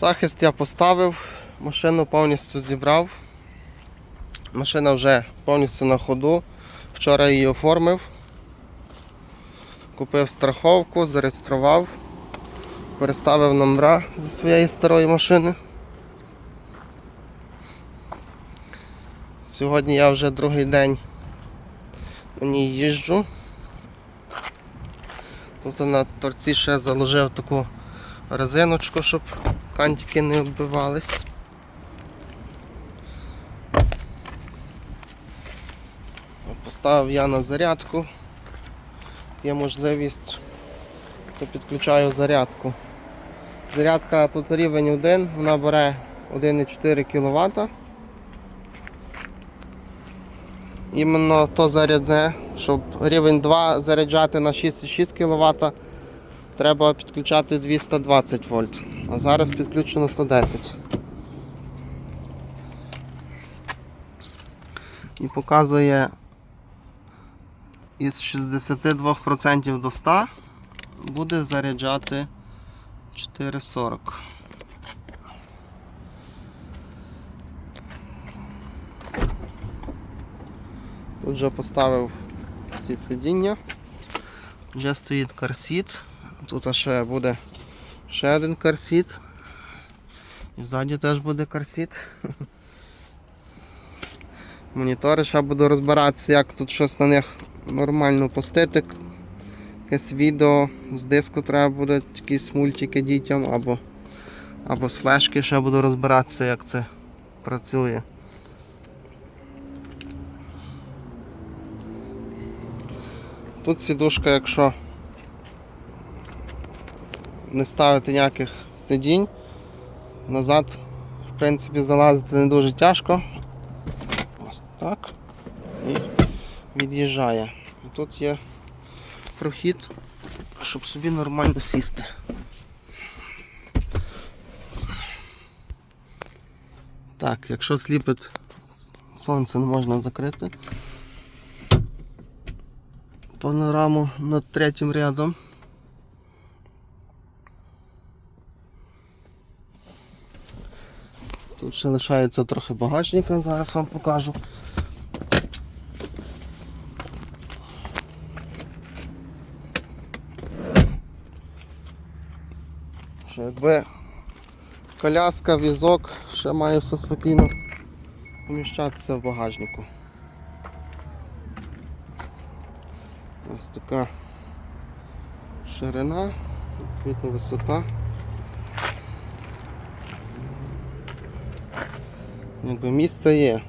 Захист я поставив, машину повністю зібрав. Машина вже повністю на ходу. Вчора її оформив. Купив страховку, зареєстрував, переставив номера зі своєї старої машини. Сьогодні я вже другий день на ній їжджу. Тут на торці ще заложив таку резиночку, щоб кантики не оббивались. Поставив я на зарядку. Є можливість, то підключаю зарядку. Зарядка тут рівень 1, вона бере 1,4 кВт. Іменно то зарядне, щоб рівень 2 заряджати на 6,6 кВт, треба підключати 220 вольт. А зараз підключено 110. І показує із 62% до 100 буде заряджати 4,40. Тут вже поставив ці сидіння. Вже стоїть карсіт. Тут ще буде ще один карсіт. І ззаді теж буде карсіт. Монітори ще буду розбиратися, як тут щось на них нормально пустити. Якесь відео з диску треба буде, якісь мультики дітям або, або з флешки ще буду розбиратися, як це працює. Тут сідушка, якщо не ставити ніяких сидінь, назад в принципі залазити не дуже тяжко. Ось так. І від'їжджає. Тут є прохід, щоб собі нормально сісти. Так, якщо сліпить сонце не можна закрити. Панораму над третім рядом. Тут ще лишається трохи багажника, зараз вам покажу. Що якби коляска, візок, ще має все спокійно поміщатися в багажнику. Ось така ширина, відповідно висота. Якби місце є.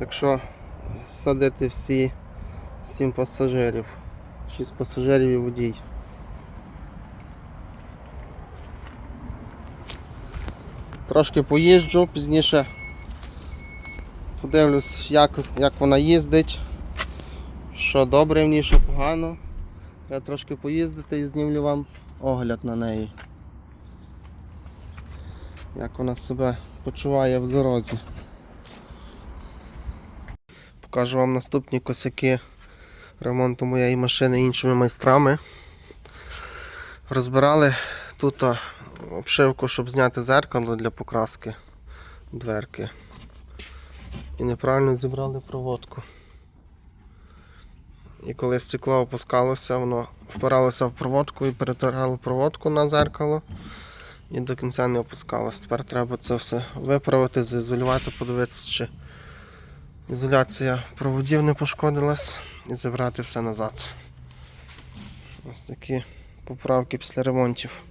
Якщо садити всі, сім пасажирів, шість пасажирів і водій. Трошки поїжджу, пізніше подивлюсь, як, як вона їздить, що добре в ній, що погано. Треба трошки поїздити і знімлю вам огляд на неї. Як вона себе почуває в дорозі. Покажу вам наступні косяки ремонту моєї машини іншими майстрами. Розбирали тут обшивку, щоб зняти зеркало для покраски дверки. І неправильно зібрали проводку. І коли стекло опускалося, воно впиралося в проводку і перетирало проводку на зеркало і до кінця не опускалося. Тепер треба це все виправити, заізолювати, подивитися, чи ізоляція проводів не пошкодилась і забрати все назад. Ось такі поправки після ремонтів.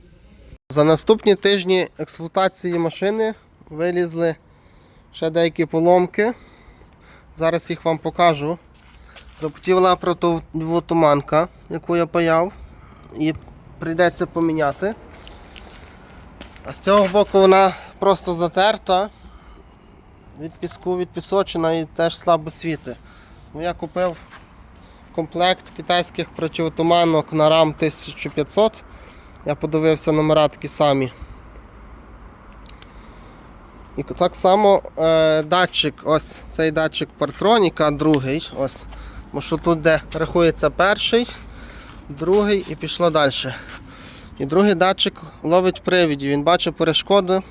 За наступні тижні експлуатації машини вилізли ще деякі поломки. Зараз їх вам покажу. Запотіла противотуманка, яку я паяв, і прийдеться поміняти. А з цього боку вона просто затерта від піску, від пісочина і теж слабо світить. Ну, Я купив комплект китайських противотуманок на RAM 1500. Я подивився номера такі самі. І так само е, датчик, ось цей датчик партроніка, другий, ось, бо що тут де рахується перший, другий і пішло далі. І другий датчик ловить привідів. Він бачить перешкоду,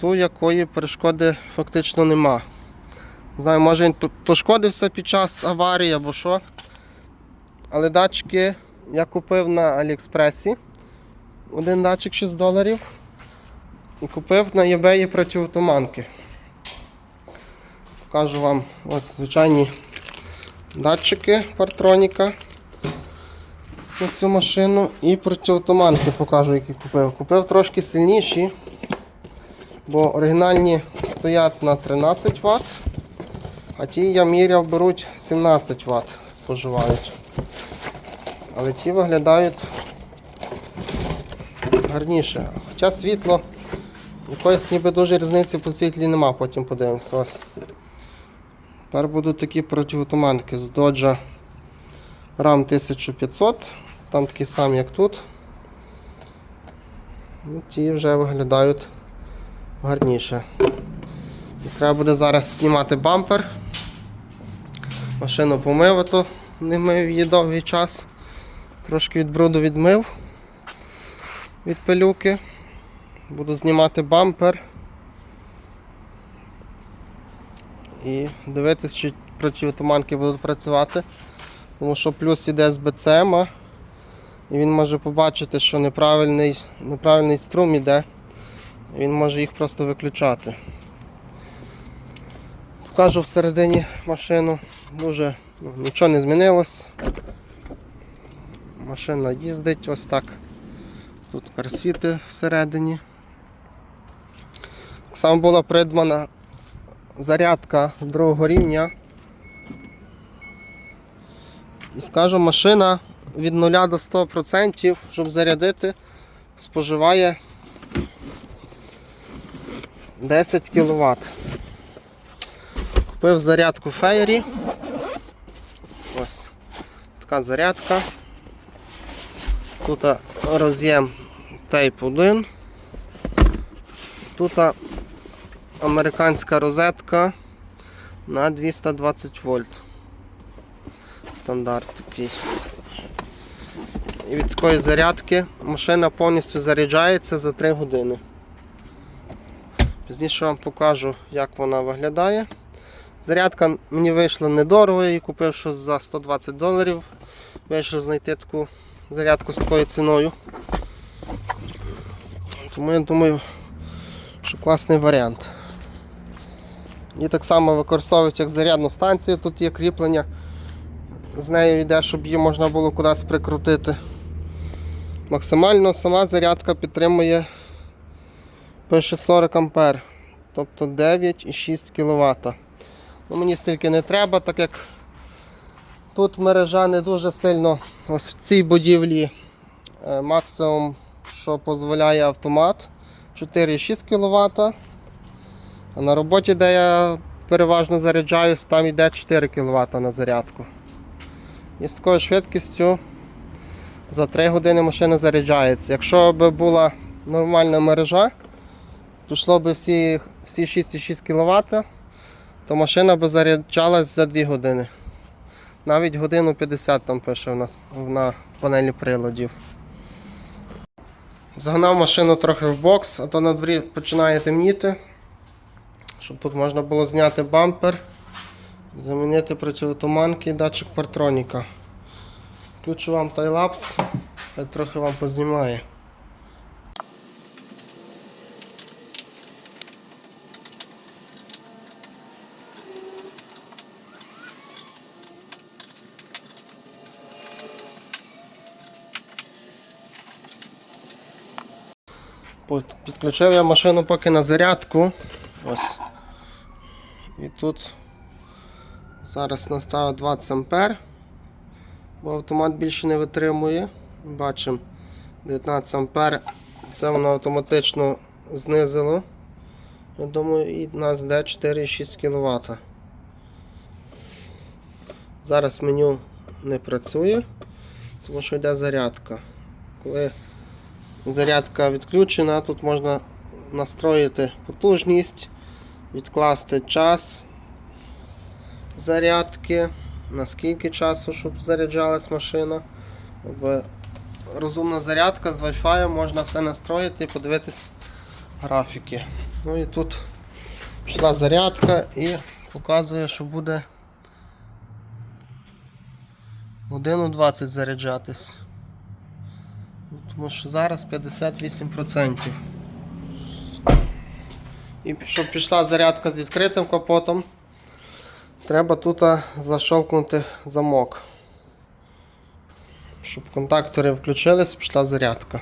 ту якої перешкоди фактично нема. Не знаю, може він пошкодився під час аварії або що. Але датчики я купив на Аліекспресі. Один датчик 6 доларів. І купив на eBay протиотуманки. Покажу вам ось звичайні датчики партроніка на цю машину і протиотуманки покажу, які купив. Купив трошки сильніші, бо оригінальні стоять на 13 Вт, а ті я міряв беруть 17 Вт споживають. Але ті виглядають гарніше. Хоча світло якоїсь ніби дуже різниці по світлі нема, потім подивимося. Ось. Тепер будуть такі протиотуманки з Dodge RAM 1500. Там такі самі, як тут. І ті вже виглядають гарніше. І треба буде зараз знімати бампер. Машину помив, то не мив її довгий час. Трошки від бруду відмив від пилюки. Буду знімати бампер. І дивитись, чи протиотуманки будуть працювати. Тому що плюс іде з БЦМ, і він може побачити, що неправильний, неправильний струм іде. Він може їх просто виключати. Покажу всередині машину. Дуже ну, нічого не змінилось. Машина їздить ось так. Тут карсіти всередині. Так само була придбана зарядка другого рівня. І скажу, машина від 0 до 100%, щоб зарядити, споживає 10 кВт. Купив зарядку Fairy. Ось така зарядка. Тут роз'єм Type 1. Тут американська розетка на 220 вольт. Стандарт такий. І від такої зарядки машина повністю заряджається за 3 години. Пізніше вам покажу, як вона виглядає. Зарядка мені вийшла недорого, я її купив щось за 120 доларів. Вийшло знайти таку зарядку з такою ціною. Тому я думаю, що класний варіант. І так само використовують як зарядну станцію, тут є кріплення. З нею йде, щоб її можна було кудись прикрутити. Максимально сама зарядка підтримує пише 40 А, тобто 9,6 кВт. Ну, мені стільки не треба, так як тут мережа не дуже сильно ось в цій будівлі е, максимум, що дозволяє автомат 4,6 кВт. А на роботі, де я переважно заряджаюсь, там йде 4 кВт на зарядку. І з такою швидкістю за 3 години машина заряджається. Якщо б була нормальна мережа, пішло б всі, всі 6,6 кВт, то машина б заряджалась за 2 години. Навіть годину 50 там пише у нас на панелі приладів. Загнав машину трохи в бокс, а то на дворі починає темніти. Щоб тут можна було зняти бампер, замінити противотуманки і датчик партроніка. Включу вам тайлапс, хай трохи вам познімає. Під- Підключив я машину поки на зарядку. Ось. І тут зараз наставив 20 ампер, бо автомат більше не витримує. Бачимо 19 ампер. Це воно автоматично знизило. Я думаю, і нас йде 4,6 кВт. Зараз меню не працює, тому що йде зарядка. Коли зарядка відключена, тут можна настроїти потужність, відкласти час зарядки, наскільки часу, щоб заряджалась машина. Якби розумна зарядка з Wi-Fi, можна все настроїти і подивитись графіки. Ну і тут пішла зарядка і показує, що буде годину 20 заряджатись. Ну, Тому що зараз 58%. І щоб пішла зарядка з відкритим капотом, треба тут защолкнути замок. Щоб контактори включились, пішла зарядка.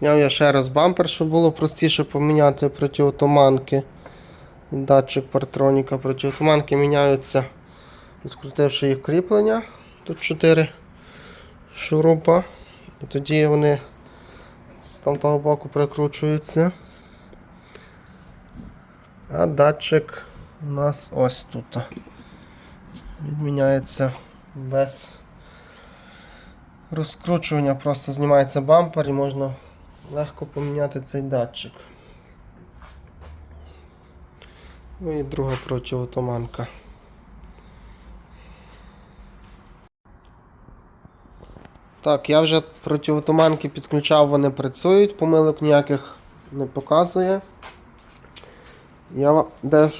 Зняв я ще раз бампер, щоб було простіше поміняти протиотуманки. І датчик партроніка протиотуманки міняються, відкрутивши їх кріплення. Тут 4 шурупа. І тоді вони з тамтого боку прикручуються. А датчик у нас ось тут. Відміняється без розкручування, просто знімається бампер і можна легко поміняти цей датчик. Ну і друга протиотуманка. Так, я вже протиотуманки підключав, вони працюють, помилок ніяких не показує. Я де,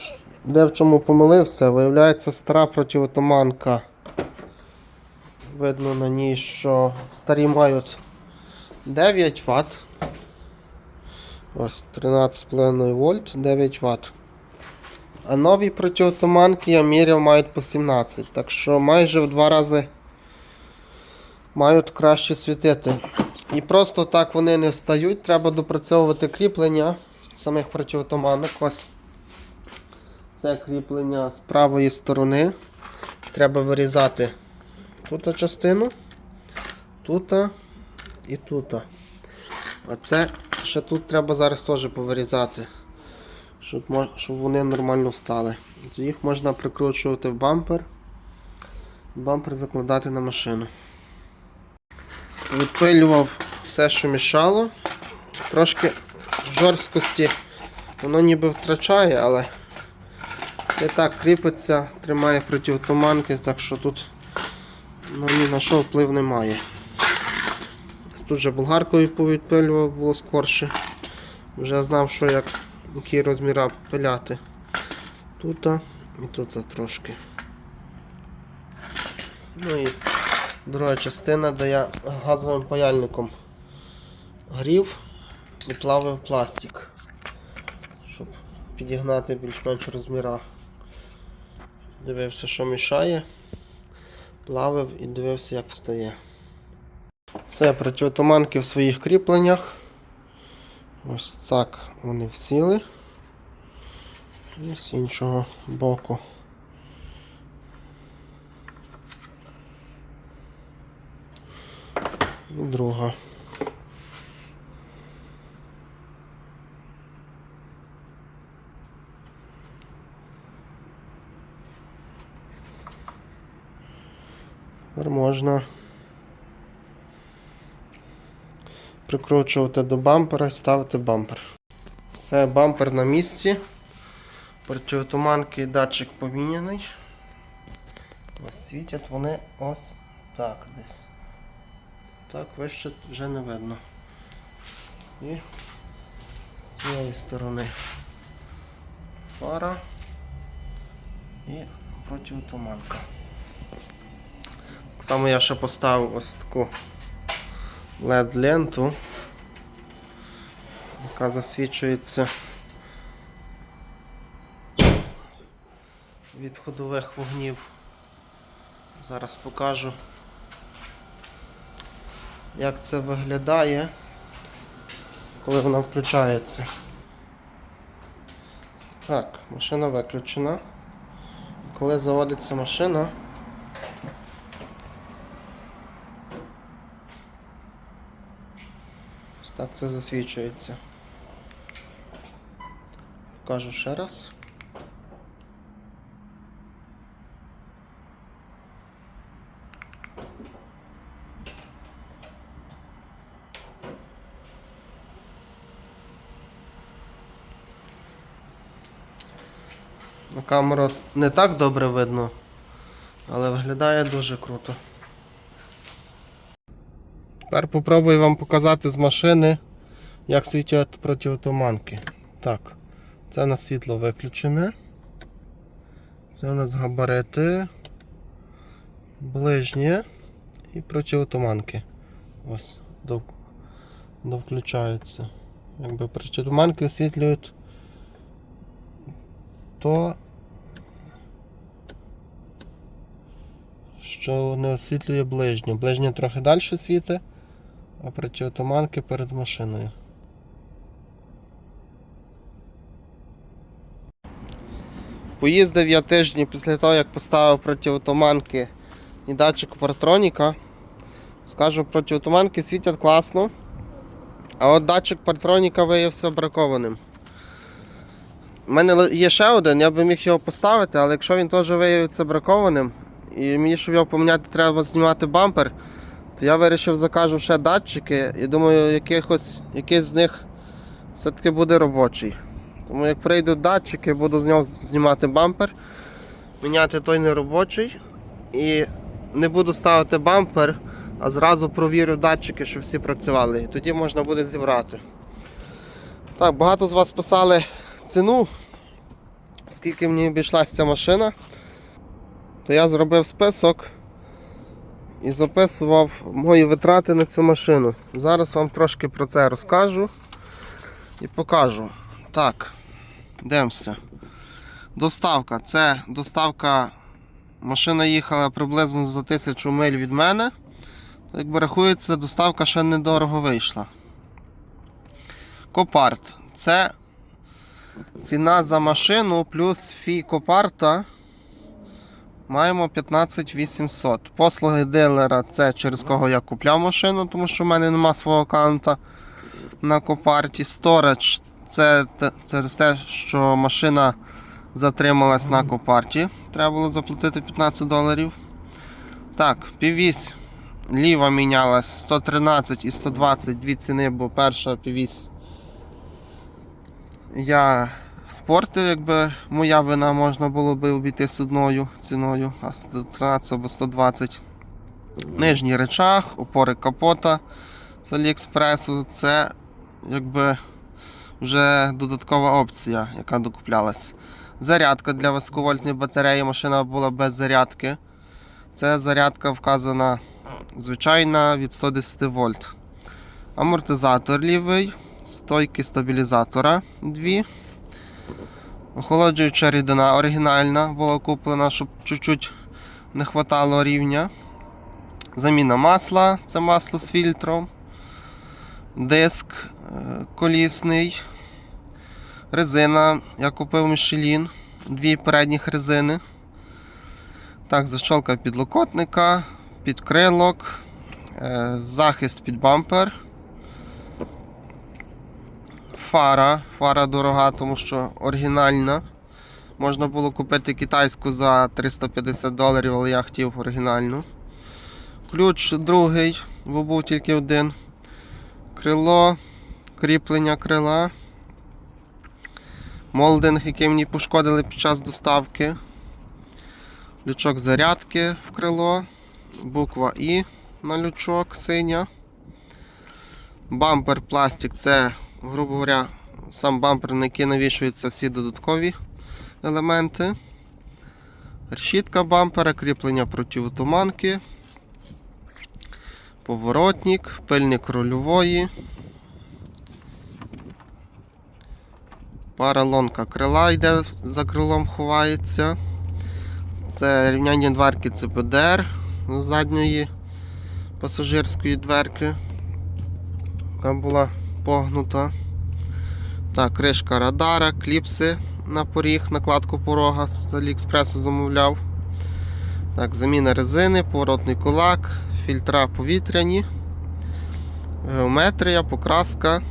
де в чому помилився, виявляється стара протиотуманка. Видно на ній, що старі мають 9 Вт. Ось 13,5 вольт, 9 Вт. А нові протиотуманки я міряв мають по 17. Так що майже в два рази мають краще світити. І просто так вони не встають. Треба допрацьовувати кріплення самих протиотуманок. Ось це кріплення з правої сторони. Треба вирізати тут частину, тут і тут. А це ще тут треба зараз теж повирізати, щоб, щоб вони нормально встали. Їх можна прикручувати в бампер, бампер закладати на машину. Відпилював все, що мішало. Трошки жорсткості воно ніби втрачає, але і так кріпиться, тримає протиотуманки, так що тут ну, ні на що вплив немає. Тут же болгаркою повідпилював, було скорше. Вже знав, що як які розміри пиляти. Тут і тут трошки. Ну і друга частина, де я газовим паяльником грів і плавив пластик, щоб підігнати більш-менш розміра. Дивився, що мішає, плавив і дивився, як встає. Все, протиотуманки в своїх кріпленнях. Ось так вони всіли. І з іншого боку. І друга. Тепер можна прикручувати до бампера і ставити бампер. Все, бампер на місці. Протиотуманки і датчик поміняний. Ось світять вони ось так десь. Так, вище вже не видно. І з цієї сторони фара і протиотуманка. Так само я ще поставив ось таку LED-ленту, яка засвічується від ходових вогнів. Зараз покажу. як це виглядає, коли вона включається. Так, машина виключена. Коли заводиться машина. Ось так це засвічується. Покажу ще раз. На камеру не так добре видно, але виглядає дуже круто. Тепер попробую вам показати з машини, як світять протиотуманки. Так, це на світло виключене. Це у нас габарити, ближнє і протиотуманки. Ось, до, довключаються. Якби протиотуманки освітлюють то що не освітлює ближню. Ближнє трохи далі світить, а протиотуманки перед машиною. Поїздив я тиждень після того, як поставив протиотуманки і датчик партроніка. Скажу, протиотуманки світять класно, а от датчик партроніка виявився бракованим. У мене є ще один, я би міг його поставити, але якщо він теж виявиться бракованим, і мені, щоб його поміняти, треба знімати бампер, то я вирішив закажу ще датчики і думаю, якихось, якийсь з них все-таки буде робочий. Тому як прийдуть датчики, буду з нього знімати бампер, міняти той неробочий і не буду ставити бампер, а зразу провірю датчики, щоб всі працювали. І тоді можна буде зібрати. Так, багато з вас писали ціну, скільки мені обійшлася ця машина, то я зробив список і записував мої витрати на цю машину. Зараз вам трошки про це розкажу і покажу. Так, дивимося. Доставка. Це доставка. Машина їхала приблизно за тисячу миль від мене. Якби рахується, доставка ще недорого вийшла. Копарт. Це Ціна за машину плюс фі копарта маємо 15 800. Послуги дилера це через кого я купляв машину, тому що в мене нема свого аккаунта на копарті. Storage це через те, що машина затрималась на копарті. Треба було заплатити 15 доларів. Так, півісь ліва мінялась 113 і 120 дві ціни, бо перша півісь я спортив, якби моя вина можна було би обійтись одною ціною, а 113 або 120. Нижній речах, опори капота з Аліекспресу це якби вже додаткова опція, яка докуплялась. Зарядка для високовольтної батареї, машина була без зарядки. Це зарядка вказана звичайна від 110 вольт. Амортизатор лівий, стойки стабілізатора дві. Охолоджуюча рідина оригінальна була куплена, щоб чуть-чуть не хватало рівня. Заміна масла, це масло з фільтром. Диск колісний. Резина. Я купив Michelin, дві передніх резини. Так, защолка підлокотника, підкрилок, е, захист під бампер. Фара. Фара дорога, тому що оригінальна. Можна було купити китайську за 350 доларів, але я хотів оригінальну. Ключ другий, бо був тільки один. Крило, кріплення крила. Молдинг, який мені пошкодили під час доставки. Лючок зарядки в крило. Буква І на лючок синя. Бампер пластик це, грубо говоря, сам бампер, на який навішуються всі додаткові елементи. Решітка бампера, кріплення противотуманки, поворотник, пильник рульової, паралонка крила йде за крилом ховається. Це рівняння дверки ЦПДР з задньої пасажирської дверки, яка була погнута. Так, кришка радара, кліпси на поріг, накладку порога з Аліекспресу замовляв. Так, заміна резини, поворотний кулак, фільтра повітряні, геометрія, покраска,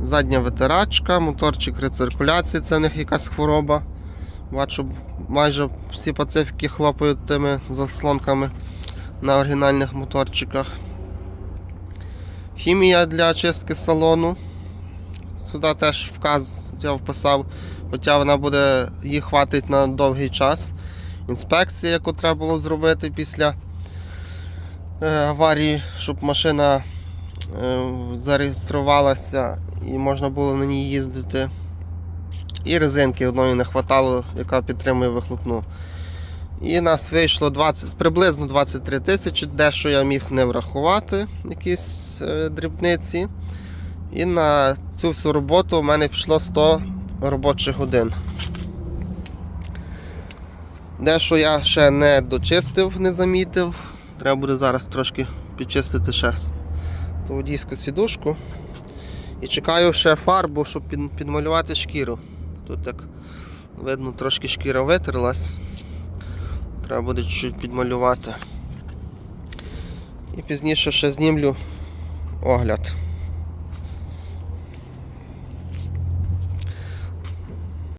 задня витирачка, моторчик рециркуляції, це в них якась хвороба. Бачу, майже всі пацифіки хлопають тими заслонками на оригінальних моторчиках. Хімія для очистки салону. Сюди теж вказ я вписав, хоча вона буде, їй хватить на довгий час. Інспекція, яку треба було зробити після е, аварії, щоб машина е, зареєструвалася і можна було на ній їздити. І резинки одної не вистачало, яка підтримує вихлопну. І нас вийшло 20, приблизно 23 тисячі, дещо я міг не врахувати, якісь е, дрібниці. І на цю всю роботу у мене пішло 100 робочих годин. Дещо я ще не дочистив, не замітив. Треба буде зараз трошки підчистити ще ту водійську сідушку. І чекаю ще фарбу, щоб підмалювати шкіру. Тут як видно трошки шкіра витерлась. Треба буде чуть підмалювати. І пізніше ще знімлю огляд.